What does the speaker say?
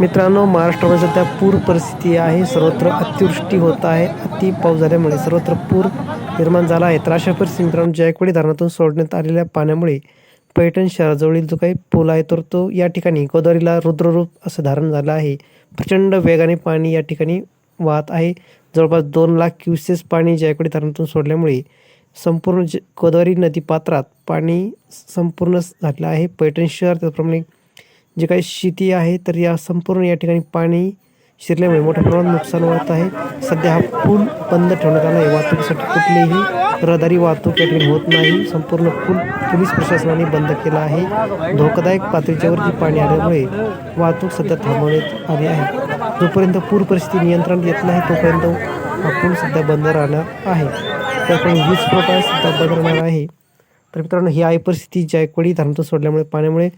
मित्रांनो महाराष्ट्रामध्ये सध्या पूर परिस्थिती आहे. सर्वत्र अतिवृष्टी होत आहे. अति पाऊस झाल्यामुळे सर्वत्र पूर निर्माण झाला आहे. तर अशा परिस्थिती मित्रांनो जायकवाडी धरणातून सोडण्यात आलेल्या पाण्यामुळे पैठण शहराजवळील जो काही पूल आहे तर तो या ठिकाणी गोदावरीला रुद्ररूप असं धारण झालं आहे. प्रचंड वेगाने पाणी या ठिकाणी वाहत आहे. जवळपास दोन लाख क्युसेस पाणी जायकवाडी धरणातून सोडल्यामुळे संपूर्ण ज गोदावरी नदी पात्रात पाणी संपूर्ण झालेलं आहे. पैठण शहर त्याचप्रमाणे जे काही शेती आहे तर या संपूर्ण या ठिकाणी पाणी शिरल्यामुळे मोठ्या प्रमाणात नुकसान होत आहे. सध्या हा पूल बंद ठेवण्यात आला आहे वाहतुकीसाठी कुठलीही रहदारी वाहतूक या ठिकाणी होत नाही. संपूर्ण पूल पोलीस प्रशासनाने बंद केला आहे. धोकादायक पातळीच्यावरती पाणी आल्यामुळे वाहतूक सध्या थांबवण्यात आली आहे. जोपर्यंत पूर परिस्थिती नियंत्रणात येत नाही तोपर्यंत हा पूल सध्या बंद राहणार आहे. त्यामुळे वीज पुरवठा सुद्धा बंद राहणार आहे. तर मित्रांनो ही आहे परिस्थिती. जायकवाडी धरणातून सोडल्यामुळे पाण्यामुळे